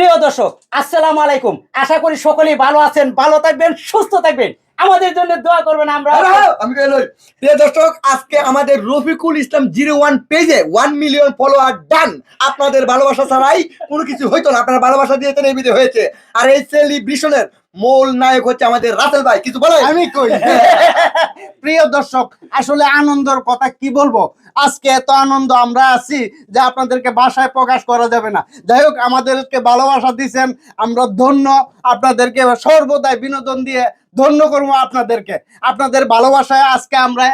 প্রিয় দর্শক আসসালাম আলাইকুম। আশা করি সকলেই ভালো আছেন ভালো থাকবেন সুস্থ থাকবেন। আমাদের জন্য দোয়া করবেন আমরা। হ্যালো, আমি কইলই প্রিয় দর্শক আজকে আমাদের রফিকুল ইসলাম জিরো ওয়ান পেজে ওয়ান মিলিয়ন ফলোয়ার ডান আপনাদের ভালোবাসা ছাড়াই কোনো কিছু হইতো না আপনারা ভালোবাসা দিয়েছেন এই ভিডিও হয়েছে। আর এই সেলিব্রেশনের মূল নায়ক হচ্ছে আমাদের রাসেল ভাই কিছু বলে আমি কই? প্রিয় দর্শক আসলে আনন্দের কথা কি বলব? আজকে এত আনন্দ আমরা আছি যে আপনাদেরকে ভাষায় প্রকাশ করা যাবে না। যাই হোক আমাদেরকে ভালোবাসা দিচ্ছেন আমরা ধন্য। আপনাদেরকে সর্বদাই বিনোদন দিয়ে ধন্য করব আপনাদেরকে। আপনাদের ভালোবাসায় আজকে আমরা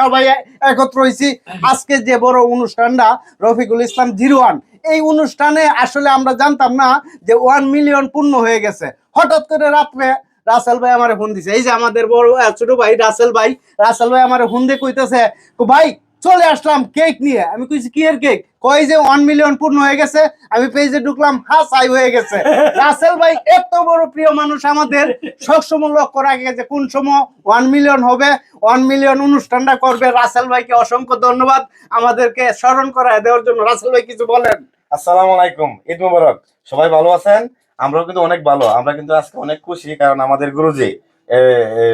সবাই একত্র হয়েছি। আজকে যে বড় অনুষ্ঠানটা রফিকুল ইসলাম জিরো ওয়ান এই অনুষ্ঠানে আসলে আমরা জানতাম না যে ওয়ান মিলিয়ন পূর্ণ হয়ে গেছে। হঠাৎ করে রাত্রে রাসেল ভাই আমার ফোন দিছে। এই যে আমাদের বড় ছোট ভাই রাসেল ভাই রাসেল ভাই আমার ফোন দিয়ে কইতেছে ভাই চলে আসলাম কেক নিয়ে। আমি কইছি কি এর কেক কই যে ওয়ান মিলিয়ন পূর্ণ হয়ে গেছে। আমি পেজে ঢুকলাম হ্যাঁ সাই হয়ে গেছে। রাসেল ভাই এত বড় প্রিয় মানুষ আমাদের সবসময় লক্ষ্য রাখে যে কোন সময় ওয়ান মিলিয়ন হবে ওয়ান মিলিয়ন অনুষ্ঠানটা করবে। রাসেল ভাইকে অসংখ্য ধন্যবাদ আমাদেরকে স্মরণ করায় দেওয়ার জন্য। রাসেল ভাই কিছু বলেন? আসসালামু আলাইকুম, ঈদ মুবারক। সবাই ভালো আছেন? আমরাও কিন্তু অনেক ভালো। আমরা কিন্তু আজকে অনেক খুশি, কারণ আমাদের গুরুজি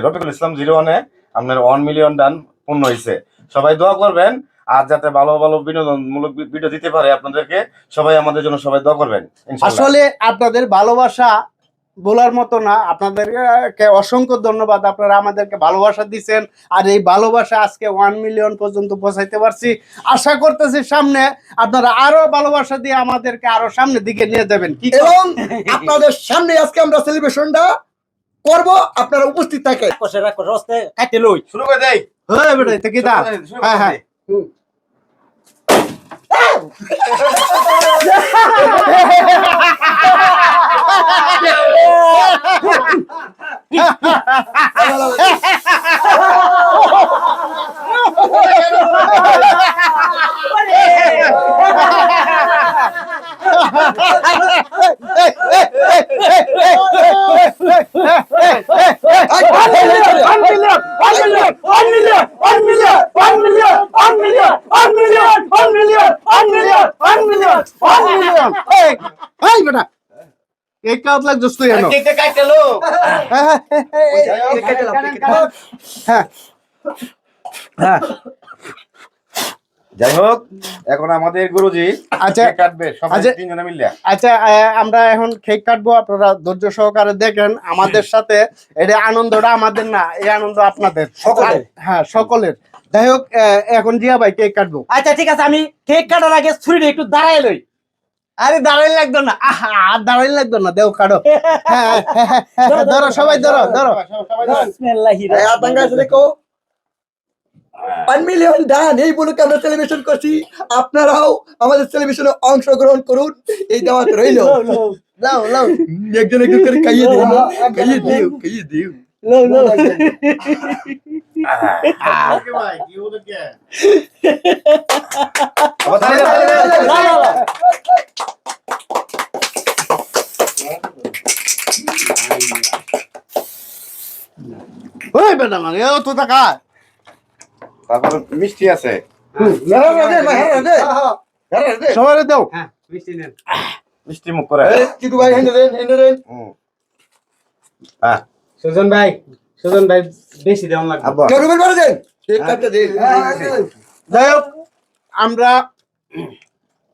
রফিকুল ইসলাম জিরো ওয়ানে আপনার ওয়ান মিলিয়ন ডান পূর্ণ হয়েছে। সবাই দোয়া করবেন, আর যাতে ভালো ভালো বিনোদনমূলক ভিডিও দিতে পারে আপনাদেরকে, সবাই আমাদের জন্য সবাই দোয়া করবেন আসলে আপনাদের ভালোবাসা বলার মতো না। আপনাদেরকে অসংখ্য ধন্যবাদ। আপনারা আমাদেরকে ভালোবাসা দিচ্ছেন। আর এই ভালোবাসা আজকে ওয়ান মিলিয়ন পর্যন্ত পৌঁছাইতে পারছি। আশা করতেছি সামনে আপনারা আরও ভালোবাসা দিয়ে আমাদেরকে আরও সামনের দিকে নিয়ে যাবেন। কি এবং আপনাদের সামনে আজকে আমরা সেলিব্রেশনটা করব। আপনারা উপস্থিত থাকে রাখো রস্তে খাইতে লই শুরু করে দেই হ্যাঁ বেটা এটা কি দা হ্যাঁ হ্যাঁ ำเ এই বেটা। এই কাজ লাগছিস তুই এনো কেকটা কাটতে হ্যাঁ হ্যাঁ হ্যাঁ। যাই হোক এখন আমাদের গুরুজি আচ্ছা। কাটবে সবাই আচ্ছা। তিনজনে মিলে আচ্ছা আমরা এখন কেক কাটবো আপনারা ধৈর্য সহকারে দেখেন আমাদের সাথে এটা আনন্দটা আমাদের না এই আনন্দ আপনাদের সকলের। হ্যাঁ সকলের যাই হোক আহ, এখন জিয়া ভাই কেক কাটবো আচ্ছা ঠিক আছে আমি কেক কাটার আগে ছুরিটা একটু দাঁড়াই লই আরে দাঁড়াই লাগতো না আহা আর দাঁড়াই লাগতো না দেও কাটো হ্যাঁ, হ্যাঁ, হ্যাঁ, হ্যাঁ, ধরো সবাই ধরো ধরো সবাই ধরো। বিসমিল্লাহির এই আতঙ্ক আছে দেখো ওয়ান মিলিয়ন ডান এই বলুক আমরা সেলিব্রেশন করছি। আপনারাও আমাদের সেলিব্রেশনে অংশগ্রহণ করুন। এই দাওয়াত রইল। একজন একজন করে খাইয়ে দিও। খাইয়ে দিও খাইয়ে দিও। তালি দাও। ওই বেটা মানে ও তো টাকা তারপর মিষ্টি আছে। হ্যাঁ, হ্যাঁ, হ্যাঁ, দাও। মিষ্টি মুখ করে। এই, ভাই হেনে দেন হেনে দেন। হ্যাঁ সুজন ভাই সুজন ভাই বেশি দেওয়া লাগবে। দেন। যাই হোক আমরা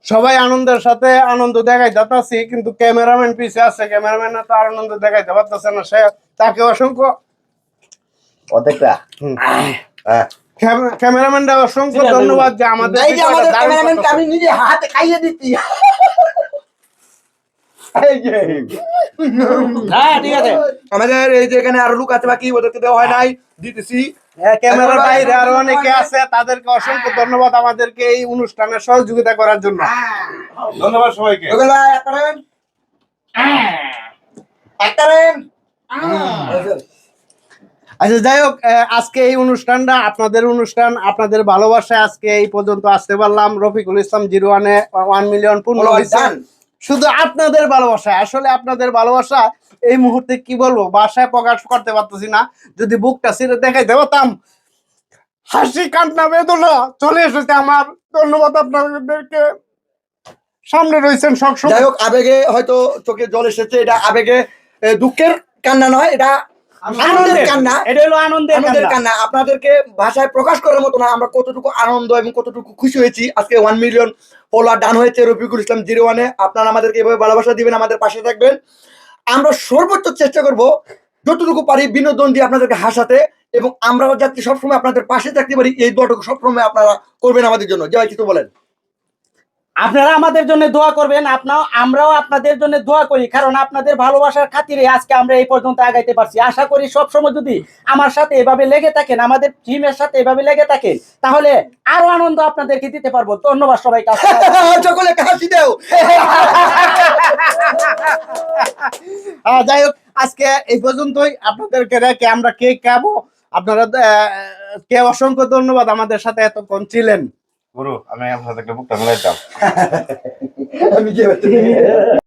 সবাই আনন্দের সাথে আনন্দ দেখাই যাচ্ছি কিন্তু ক্যামেরাম্যান পিছে আছে। ক্যামেরাম্যান তো আনন্দ দেখাইতে পারতেছে না। সে তাকে অসংখ্য অর্ধেকটা। হ্যাঁ ক্যামে- ক্যামেরাম্যানটা অসংখ্য ধন্যবাদ যে আমাদের এই যে আমাদের ক্যামেরাম্যানকে আমি নিজে হাতে খাইয়ে দিচ্ছি। এই যে হ্যাঁ ঠিক আছে। আমাদের এই যে এখানে আরও লোক আছে বাকি ওদেরকে দেওয়া হয় নাই দিতেছি। হ্যাঁ, ক্যামেরার বাইরে আরও অনেকে আছে তাদেরকে অসংখ্য ধন্যবাদ আমাদেরকে এই অনুষ্ঠানে সহযোগিতা করার জন্য। ধন্যবাদ সবাইকে ভাই এক করেন এক করেন আচ্ছা যাই হোক আজকে এই অনুষ্ঠানটা আপনাদের অনুষ্ঠান আপনাদের ভালোবাসায় আজকে এই পর্যন্ত আসতে পারলাম। রফিকুল ইসলাম জিরো ওয়ানে ওয়ান মিলিয়ন পূর্ণ শুধু আপনাদের ভালোবাসা আসলে আপনাদের ভালোবাসা এই মুহূর্তে কি বলব বাসায় প্রকাশ করতে পারতেছি না। যদি বুকটা ছিঁড়ে দেখাইতে পারতাম হাসি কান্না বেদনা চলে এসেছে আমার। ধন্যবাদ আপনাদেরকে। সামনে রয়েছেন যাই সবসময় হোক আবেগে হয়তো চোখে জল এসেছে এটা আবেগে দুঃখের কান্না নয় এটা আনন্দের কান্না। এটা হলো আনন্দের কান্না। আপনাদেরকে ভাষায় প্রকাশ করার মতো না আমরা কতটুকু আনন্দ এবং কতটুকু খুশি হয়েছি। আজকে ওয়ান মিলিয়ন ফলোয়ার ডান হয়েছে রফিকুল ইসলাম জিরো ওয়ানে আপনারা আমাদেরকে এভাবে ভালোবাসা দিবেন আমাদের পাশে থাকবেন। আমরা সর্বোচ্চ চেষ্টা করব যতটুকু পারি বিনোদন দিয়ে আপনাদেরকে হাসাতে এবং আমরাও যাতে সবসময় আপনাদের পাশে থাকতে পারি। এই দোয়াটুকু সবসময় আপনারা করবেন আমাদের জন্য। জয় কিছু বলেন। আপনারা আমাদের জন্য দোয়া করবেন আপনাও আমরাও আপনাদের জন্য দোয়া করি কারণ আপনাদের ভালোবাসার খাতিরে আজকে আমরা এই পর্যন্ত আগাইতে পারছি। আশা করি সবসময় যদি আমার সাথে এভাবে লেগে থাকেন আমাদের টিমের সাথে এভাবে লেগে থাকেন তাহলে আরও আনন্দ আপনাদেরকে দিতে পারব। ধন্যবাদ সবাইকে। সকলে হাসি দেও। আহ, যাই হোক আজকে এই পর্যন্তই। আপনাদেরকে রেখে আমরা কেক খাব। আপনারা কে অসংখ্য ধন্যবাদ আমাদের সাথে এতক্ষণ ছিলেন। গুরু আমি আপনাদেরকে বুকটা মিলাইতাম আমি যে